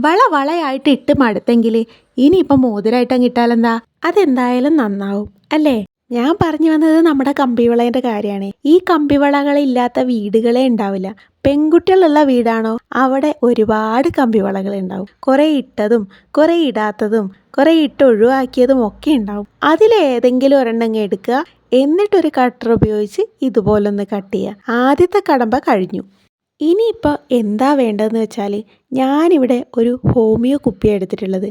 വള വളയായിട്ട് ഇട്ട് മടുത്തെങ്കിൽ ഇനിയിപ്പം മോതിരമായിട്ട് കിട്ടാലെന്താ അതെന്തായാലും നന്നാവും അല്ലേ? ഞാൻ പറഞ്ഞു വന്നത് നമ്മുടെ കമ്പിവളേന്റെ കാര്യമാണ്. ഈ കമ്പിവളകളില്ലാത്ത വീടുകളെ ഉണ്ടാവില്ല. പെൺകുട്ടികളുള്ള വീടാണോ? അവിടെ ഒരുപാട് കമ്പിവളകൾ ഉണ്ടാവും. കുറേ ഇട്ടതും കുറേ ഇടാത്തതും കുറേ ഇട്ട് ഒഴിവാക്കിയതും ഒക്കെ ഉണ്ടാവും. അതിലേതെങ്കിലും ഒരെണ്ണം എടുക്കുക. എന്നിട്ടൊരു കട്ടർ ഉപയോഗിച്ച് ഇതുപോലൊന്ന് കട്ട് ചെയ്യുക. ആദ്യത്തെ കടമ്പ കഴിഞ്ഞു. ഇനിയിപ്പോൾ എന്താ വേണ്ടതെന്ന് വെച്ചാൽ ഞാനിവിടെ ഒരു ഹോമിയോ കുപ്പിയാണ് എടുത്തിട്ടുള്ളത്.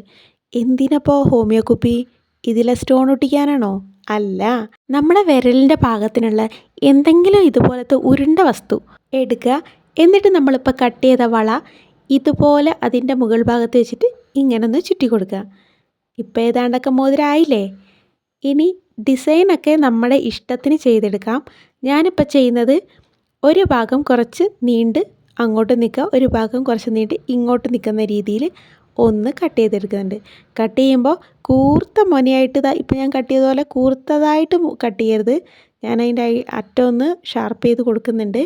എന്തിനപ്പോൾ ഹോമിയോ കുപ്പി? ഇതിലെ സ്റ്റോൺ ഒട്ടിക്കാനാണോ? അല്ല. നമ്മുടെ വിരലിന്റെ പാകത്തിനുള്ള എന്തെങ്കിലും ഇതുപോലത്തെ ഉരുണ്ട വസ്തു എടുക്കുക എന്നിട്ട് നമ്മളിപ്പോൾ കട്ട് ചെയ്ത വള ഇതുപോലെ അതിന്റെ മുകൾ ഭാഗത്ത് വെച്ചിട്ട് ഇങ്ങനെ ഒന്ന് ചുറ്റി കൊടുക്കുക ഇപ്പോൾ ഏതാണ്ടൊക്കെ മോതിരായില്ലേ? ഇനി ഡിസൈനൊക്കെ നമ്മുടെ ഇഷ്ടത്തിന് ചെയ്തെടുക്കാം. ഞാനിപ്പോൾ ചെയ്യുന്നത് ഒരു ഭാഗം കുറച്ച് നീണ്ട് അങ്ങോട്ട് നിൽക്കുക ഒരു ഭാഗം കുറച്ച് നീണ്ട് ഇങ്ങോട്ട് നിൽക്കുന്ന രീതിയിൽ ഒന്ന് കട്ട് ചെയ്തെടുക്കുന്നുണ്ട്. കട്ട് ചെയ്യുമ്പോൾ കൂർത്ത മൊനയായിട്ട് ഇപ്പം ഞാൻ കട്ട് ചെയ്ത പോലെ കൂർത്തതായിട്ട് കട്ട് ചെയ്യരുത്. ഞാൻ അതിന്റെ അറ്റം ഒന്ന് ഷാർപ്പ് ചെയ്ത് കൊടുക്കുന്നുണ്ട്.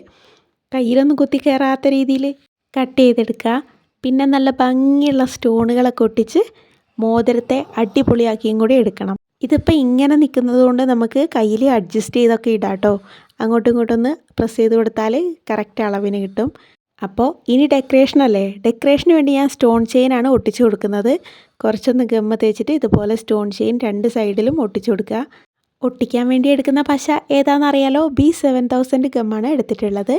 കയ്യിലൊന്നും കുത്തി കയറാത്ത രീതിയിൽ കട്ട് ചെയ്തെടുക്കുക. പിന്നെ നല്ല ഭംഗിയുള്ള സ്റ്റോണുകളൊക്കെ ഒട്ടിച്ച് മോതിരത്തെ അടിപൊളിയാക്കിയും കൂടി എടുക്കണം. ഇതിപ്പോൾ ഇങ്ങനെ നിൽക്കുന്നത് കൊണ്ട് നമുക്ക് കയ്യിൽ അഡ്ജസ്റ്റ് ചെയ്തൊക്കെ ഇടാം കേട്ടോ. അങ്ങോട്ടും ഇങ്ങോട്ടും ഒന്ന് പ്രസ് ചെയ്ത് കൊടുത്താൽ കറക്റ്റ് അളവിന് കിട്ടും. അപ്പോൾ ഇനി ഡെക്കറേഷൻ അല്ലേ? ഡെക്കറേഷന് വേണ്ടി ഞാൻ സ്റ്റോൺ ചെയിനാണ് ഒട്ടിച്ചു കൊടുക്കുന്നത്. കുറച്ചൊന്ന് ഗമ്മ തേച്ചിട്ട് ഇതുപോലെ സ്റ്റോൺ ചെയിൻ രണ്ട് സൈഡിലും ഒട്ടിച്ചു കൊടുക്കുക. ഒട്ടിക്കാൻ വേണ്ടി എടുക്കുന്ന പശ ഏതാണെന്നറിയാലോ ബി സെവൻ തൗസൻഡ് ഗമ്മാണ് എടുത്തിട്ടുള്ളത്.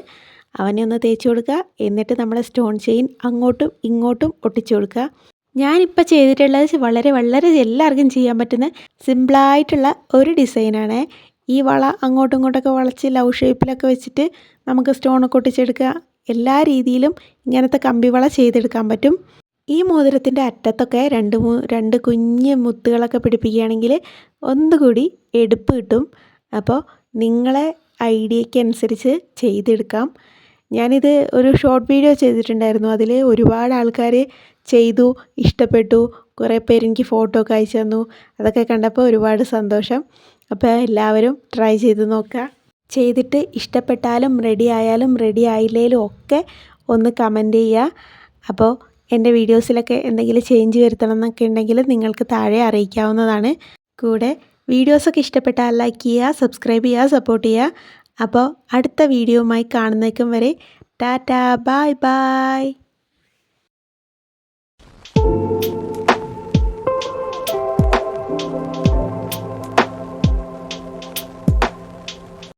അവനെ ഒന്ന് തേച്ച് കൊടുക്കുക. എന്നിട്ട് നമ്മുടെ സ്റ്റോൺ ചെയിൻ അങ്ങോട്ടും ഇങ്ങോട്ടും ഒട്ടിച്ചു കൊടുക്കുക. ഞാനിപ്പോൾ ചെയ്തിട്ടുള്ളത് വളരെ വളരെ എല്ലാവർക്കും ചെയ്യാൻ പറ്റുന്ന സിമ്പിളായിട്ടുള്ള ഒരു ഡിസൈനാണ് ഈ വള അങ്ങോട്ടും ഇങ്ങോട്ടൊക്കെ വളച്ച് ലവ് ഷേപ്പിലൊക്കെ വെച്ചിട്ട് നമുക്ക് സ്റ്റോണൊക്കെ ഒട്ടിച്ചെടുക്കുക. എല്ലാ രീതിയിലും ഇങ്ങനത്തെ കമ്പിവള ചെയ്തെടുക്കാൻ പറ്റും. ഈ മോതിരത്തിന്റെ അറ്റത്തൊക്കെ രണ്ട് മൂ രണ്ട് കുഞ്ഞ് മുത്തുകളൊക്കെ പിടിപ്പിക്കുകയാണെങ്കിൽ ഒന്നുകൂടി എടുപ്പ് കിട്ടും. അപ്പോൾ നിങ്ങളെ ഐഡിയയ്ക്ക് അനുസരിച്ച് ചെയ്തെടുക്കാം. ഞാനിത് ഒരു ഷോർട്ട് വീഡിയോ ചെയ്തിട്ടുണ്ടായിരുന്നു. അതിൽ ഒരുപാട് ആൾക്കാർ ചെയ്തു ഇഷ്ടപ്പെട്ടു. കുറേ പേര് എനിക്ക് ഫോട്ടോ ഒക്കെ അയച്ചു തന്നു. അതൊക്കെ കണ്ടപ്പോൾ ഒരുപാട് സന്തോഷം. അപ്പോൾ എല്ലാവരും ട്രൈ ചെയ്ത് നോക്കുക. ചെയ്തിട്ട് ഇഷ്ടപ്പെട്ടാലും റെഡി ആയാലും റെഡി ആയില്ലേലും ഒക്കെ ഒന്ന് കമന്റ് ചെയ്യുക. അപ്പോൾ എന്റെ വീഡിയോസിലൊക്കെ എന്തെങ്കിലും ചേഞ്ച് വരുത്തണം എന്നൊക്കെ ഉണ്ടെങ്കിൽ നിങ്ങൾക്ക് താഴെ അറിയിക്കാവുന്നതാണ്. കൂടെ വീഡിയോസൊക്കെ ഇഷ്ടപ്പെട്ടാൽ ലൈക്ക് ചെയ്യുക സബ്സ്ക്രൈബ് ചെയ്യുക സപ്പോർട്ട് ചെയ്യുക. അപ്പോൾ അടുത്ത വീഡിയോയുമായി കാണുന്നേക്കും വരെ ടാറ്റാ ബായ് ബായ്